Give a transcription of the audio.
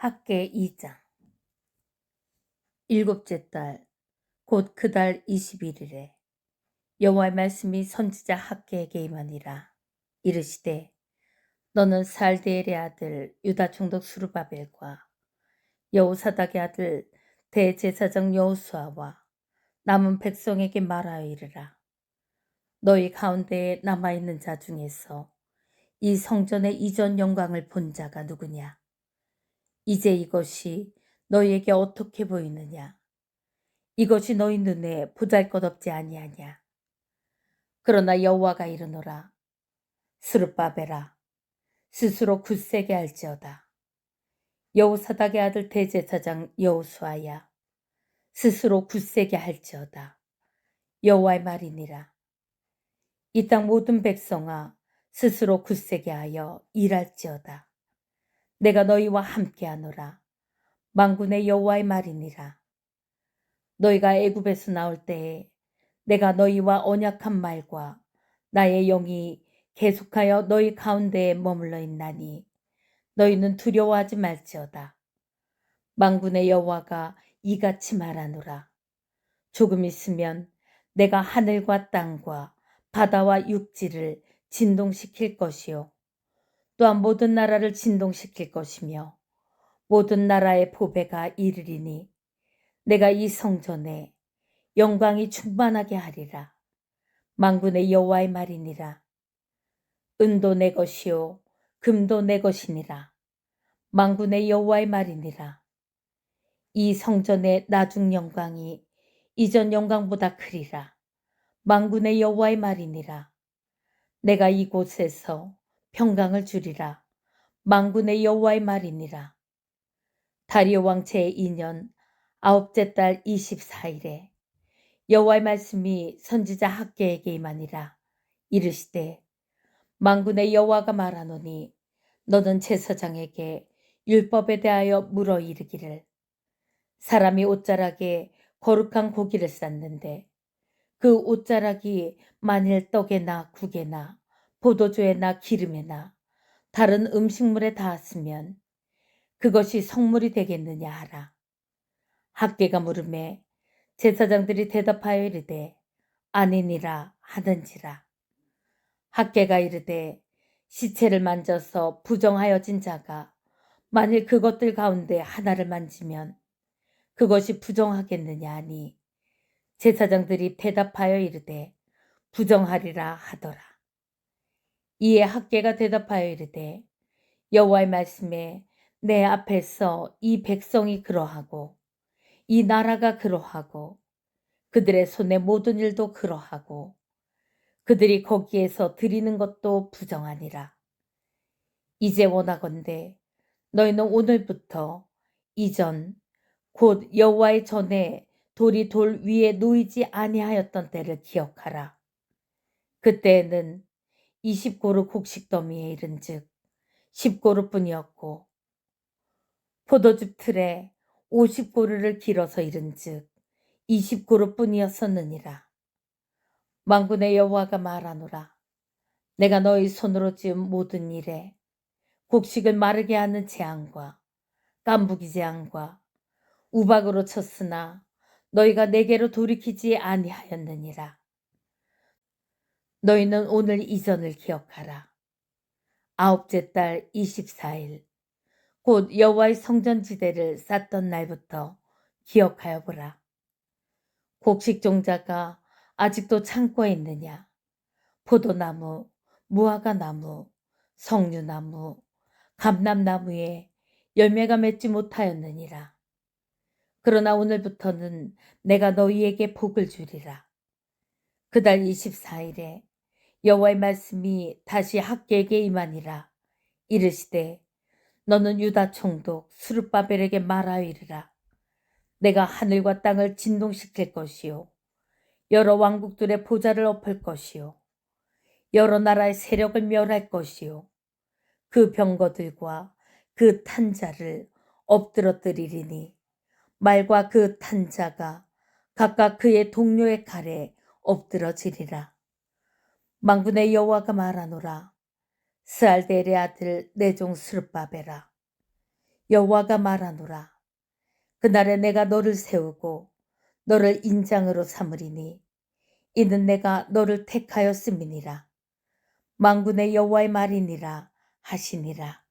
학계 2장. 일곱째 달 곧 그 달 21일에 여호와의 말씀이 선지자 학계에게 임하니라. 이르시되 너는 살데엘의 아들 유다 총독 수르바벨과 여호사닥의 아들 대제사장 여호수아와 남은 백성에게 말하여 이르라. 너희 가운데에 남아 있는 자 중에서 이 성전의 이전 영광을 본 자가 누구냐 이제 이것이 너희에게 어떻게 보이느냐? 이것이 너희 눈에 보잘것없지 아니하냐? 그러나 여호와가 이르노라. 스룹바벨아 스스로 굳세게 할지어다. 여호사닥의 아들 대제사장 여호수아야 스스로 굳세게 할지어다. 여호와의 말이니라. 이 땅 모든 백성아 스스로 굳세게 하여 일할지어다. 내가 너희와 함께하노라. 망군의 여호와의 말이니라. 너희가 애굽에서 나올 때에 내가 너희와 언약한 말과 나의 영이 계속하여 너희 가운데에 머물러 있나니 너희는 두려워하지 말지어다. 망군의 여호와가 이같이 말하노라. 조금 있으면 내가 하늘과 땅과 바다와 육지를 진동시킬 것이요. 또한 모든 나라를 진동시킬 것이며 모든 나라의 보배가 이르리니 내가 이 성전에 영광이 충만하게 하리라. 망군의 여호와의 말이니라. 은도 내 것이요 금도 내 것이니라. 망군의 여호와의 말이니라. 이 성전의 나중 영광이 이전 영광보다 크리라. 망군의 여호와의 말이니라. 내가 이곳에서 평강을 주리라. 망군의 여호와의 말이니라. 다리오 왕 제2년 아홉째 달 24일에 여호와의 말씀이 선지자 학계에게 임하니라. 이르시되 망군의 여호와가 말하노니 너는 제사장에게 율법에 대하여 물어 이르기를 사람이 옷자락에 거룩한 고기를 쌌는데 그 옷자락이 만일 떡에나 국에나 포도주에나 기름에나 다른 음식물에 닿았으면 그것이 성물이 되겠느냐 하라. 학계가 물음에 제사장들이 대답하여 이르되 아니니라 하는지라. 학계가 이르되 시체를 만져서 부정하여진 자가 만일 그것들 가운데 하나를 만지면 그것이 부정하겠느냐 하니 제사장들이 대답하여 이르되 부정하리라 하더라. 이에 학계가 대답하여 이르되 여호와의 말씀에 내 앞에서 이 백성이 그러하고 이 나라가 그러하고 그들의 손의 모든 일도 그러하고 그들이 거기에서 드리는 것도 부정하니라. 이제 원하건대 너희는 오늘부터 이전 곧 여호와의 전에 돌이 돌 위에 놓이지 아니하였던 때를 기억하라. 그때에는 20고루 곡식 더미에 이른즉 10고루뿐이었고 포도즙 틀에 50고루를 길어서 이른즉 20고루뿐이었었느니라. 망군의 여호와가 말하노라. 내가 너희 손으로 지은 모든 일에 곡식을 마르게 하는 재앙과 깐부기 재앙과 우박으로 쳤으나 너희가 내게로 돌이키지 아니하였느니라. 너희는 오늘 이전을 기억하라. 아홉째 달 24일 곧 여호와의 성전 지대를 쌓던 날부터 기억하여 보라. 곡식 종자가 아직도 창고에 있느냐? 포도나무, 무화과 나무, 석류나무, 감람나무에 열매가 맺지 못하였느니라. 그러나 오늘부터는 내가 너희에게 복을 주리라. 그달 24일에 여호와의 말씀이 다시 학계에게 임하니라. 이르시되 너는 유다 총독 수르바벨에게 말하여 이르라. 내가 하늘과 땅을 진동시킬 것이요 여러 왕국들의 보좌를 엎을 것이요 여러 나라의 세력을 멸할 것이요 그 병거들과 그 탄자를 엎드러뜨리리니 말과 그 탄자가 각각 그의 동료의 칼에 엎드러지리라 망군의 여호와가 말하노라. 스알델의 아들 내종 스룹바베라. 여호와가 말하노라. 그날에 내가 너를 세우고 너를 인장으로 삼으리니 이는 내가 너를 택하였음이니라. 망군의 여호와의 말이니라 하시니라.